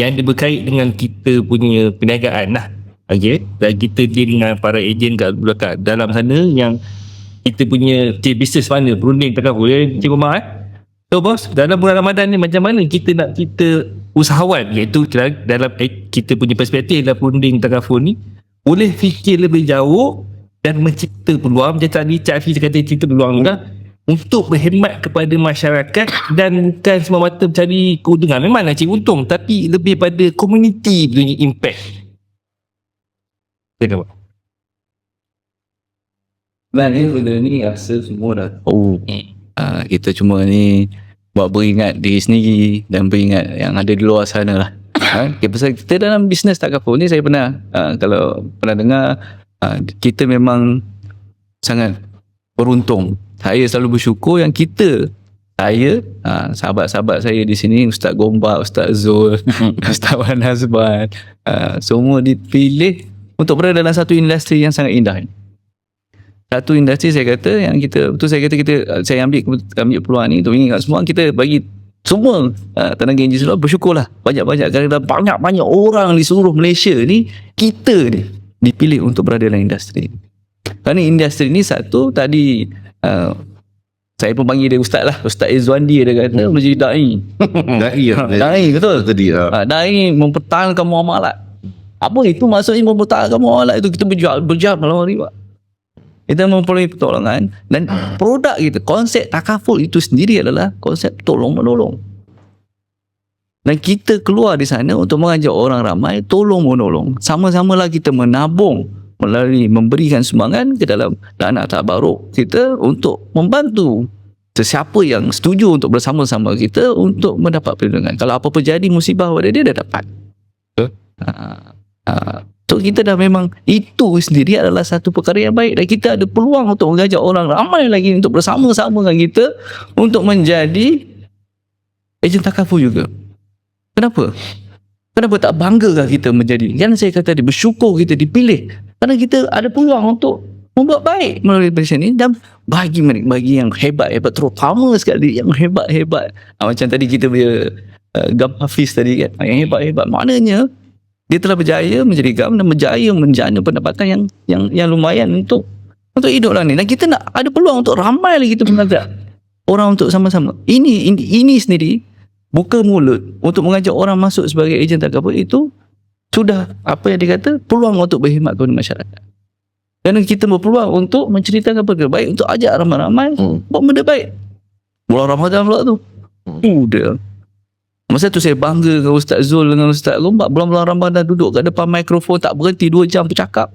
yang ada berkait dengan kita punya perniagaan lah. Okay. Dan kita deal dengan para ejen kat belakang dalam sana yang kita punya okay, bisnes mana berunding tengah boleh Encik Umar eh. So bos, dalam bulan Ramadan ni macam mana kita nak kita usahawan iaitu dalam eh, kita punya perspektif dalam berunding tengah ni boleh fikir lebih jauh dan mencipta peluang macam tadi Cik Hafiz kata cipta peluang juga untuk berkhidmat kepada masyarakat dan bukan semata-mata mencari keuntungan memang nak cari untung tapi lebih pada community punya impact Silakan Pak. Sebenarnya benda ni rasa semua dah tahu. Uh, kita cuma ni buat beringat diri sendiri dan beringat yang ada di luar sana lah. Ha? Okay, pasal kita dalam bisnes tak kapal ni saya pernah uh, kalau pernah dengar uh, kita memang sangat beruntung. Saya selalu bersyukur yang kita saya, uh, sahabat-sahabat saya di sini, Ustaz Gombak, Ustaz Zul, Ustaz Wan Hazban, uh, semua dipilih untuk berada dalam satu industri yang sangat indah satu industri saya kata yang kita betul saya kata kita saya ambil ambil peluang ni untuk ingat semua kita bagi semua uh, tenaga engineer semua bersyukurlah. Banyak-banyak kerana banyak-banyak orang di seluruh Malaysia ni kita ni dipilih untuk berada dalam industri kerana industri ni satu tadi uh, saya pun panggil dia ustaz lah. Ustaz Izwandi dia kata hmm. menjadi da'i. Da'i ha, da'i betul. Tadi uh. da'i mempertahankan muamalat apa itu maksudnya mempertahankan muamalat itu? Kita berjual berjual malam hari pak kita memperoleh pertolongan dan produk kita konsep takaful itu sendiri adalah konsep tolong menolong dan kita keluar di sana untuk mengajak orang ramai tolong menolong sama-sama lah kita menabung melalui memberikan sumbangan ke dalam dana tabaruk kita untuk membantu sesiapa yang setuju untuk bersama-sama kita untuk mendapat perlindungan kalau apa-apa jadi musibah pada dia dia dapat ha. Ha, so kita dah memang itu sendiri adalah satu perkara yang baik dan kita ada peluang untuk mengajak orang ramai lagi untuk bersama-sama dengan kita untuk menjadi ejen takaful juga. Kenapa? Kenapa tak bangga kita menjadi? Kan saya kata tadi bersyukur kita dipilih. Kerana kita ada peluang untuk membuat baik melalui presiden ini dan bagi mereka bagi yang hebat-hebat terutama sekali yang hebat-hebat. Ha, macam tadi kita punya uh, Gam Hafiz tadi kan? Yang hebat-hebat. Maknanya dia telah berjaya menjadi gam dan berjaya menjana pendapatan yang yang yang lumayan untuk untuk hidup lah ni. Dan kita nak ada peluang untuk ramai lagi kita mengajak orang untuk sama-sama. Ini, ini ini sendiri buka mulut untuk mengajak orang masuk sebagai ejen takabur itu sudah apa yang dikata peluang untuk berkhidmat kepada masyarakat dan kita berpeluang untuk menceritakan perkara baik untuk ajak ramai-ramai hmm. buat benda baik bulan Ramadan pula tu hmm. udah Masa tu saya bangga dengan Ustaz Zul dengan Ustaz Lombak. Bulan-bulan Ramadan duduk kat depan mikrofon tak berhenti 2 jam bercakap.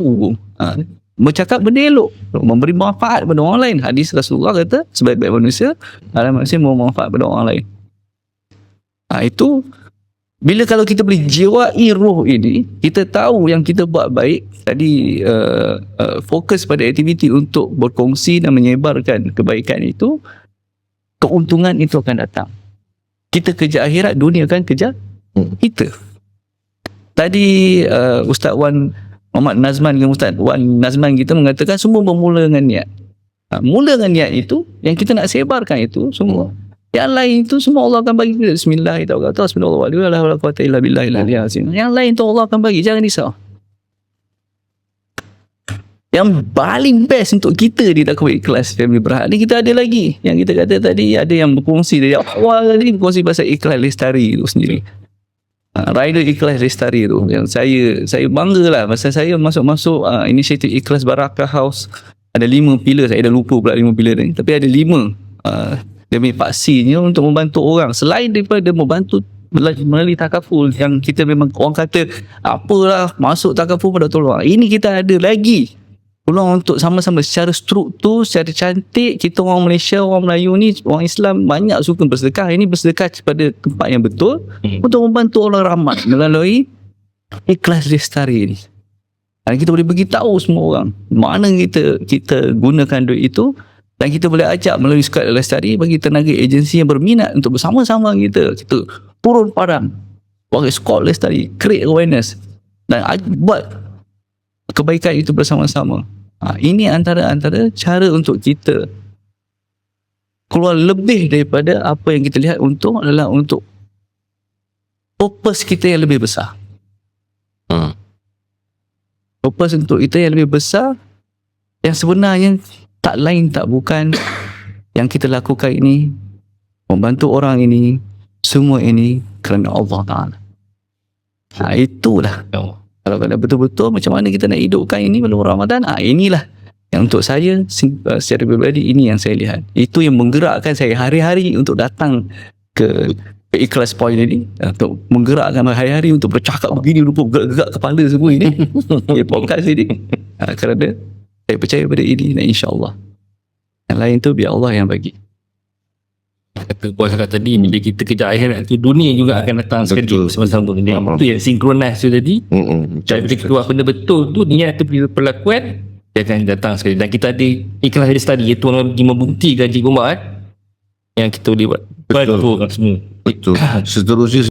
Uh, ha. Bercakap benda elok. Memberi manfaat kepada orang lain. Hadis Rasulullah kata sebaik-baik manusia adalah manusia memberi manfaat kepada orang lain. Ha, itu bila kalau kita boleh jiwai roh ini, kita tahu yang kita buat baik. Tadi uh, uh, fokus pada aktiviti untuk berkongsi dan menyebarkan kebaikan itu, keuntungan itu akan datang kita kerja akhirat dunia kan kerja hmm. kita tadi uh, Ustaz Wan Muhammad Nazman dengan Ustaz Wan Nazman kita mengatakan semua bermula dengan niat ha, mula dengan niat itu yang kita nak sebarkan itu semua hmm. Yang lain itu semua Allah akan bagi kita. Bismillahirrahmanirrahim. Yang lain itu Allah akan bagi. Jangan risau. Yang paling best untuk kita di Takwa Ikhlas Family Berhad ni kita ada lagi. Yang kita kata tadi ada yang berkongsi dari awal tadi berkongsi pasal Ikhlas Lestari tu sendiri. Uh, Rider Ikhlas Lestari tu. Yang saya saya bangga lah. Masa saya masuk-masuk uh, inisiatif Ikhlas Barakah House. Ada lima pilar saya dah lupa pula lima pilar ni. Tapi ada lima uh, demi paksinya untuk membantu orang selain daripada membantu melalui takaful yang kita memang orang kata apalah masuk takaful pada tolong ini kita ada lagi peluang untuk sama-sama secara struktur, secara cantik kita orang Malaysia, orang Melayu ni, orang Islam banyak suka bersedekah. Ini bersedekah pada tempat yang betul hmm. untuk membantu orang ramai melalui ikhlas lestari ni. Dan kita boleh beritahu semua orang mana kita kita gunakan duit itu dan kita boleh ajak melalui squad lestari bagi tenaga agensi yang berminat untuk bersama-sama kita kita turun padang bagi squad lestari create awareness dan buat kebaikan itu bersama-sama Ha, ini antara-antara cara untuk kita keluar lebih daripada apa yang kita lihat untung adalah untuk purpose kita yang lebih besar. Hmm. Purpose untuk kita yang lebih besar yang sebenarnya tak lain tak bukan yang kita lakukan ini membantu orang ini semua ini kerana Allah Ta'ala. Ha, itulah. Oh. kalau kalau betul-betul macam mana kita nak hidupkan ini belum Ramadan? Ah inilah yang untuk saya uh, secara pribadi ini yang saya lihat. Itu yang menggerakkan saya hari-hari untuk datang ke ikhlas point ini untuk menggerakkan hari-hari untuk bercakap begini rupa gerak-gerak kepala semua ini. Ya, podcast ini. Uh, kerana saya percaya pada ini dan insyaAllah yang lain tu biar Allah yang bagi kata puas kata tadi bila kita kejar akhirat tu dunia juga akan datang sekali Betul. sama-sama Faham. itu yang sinkronis tu tadi Mm-mm. dan bila keluar benda betul tu niat tu bila perlakuan dia akan datang sekali dan kita ada ikhlas hadis tadi itu lagi membuktikan Cik Umar eh, yang kita boleh buat Betul. Betul semua Betul. Seterusnya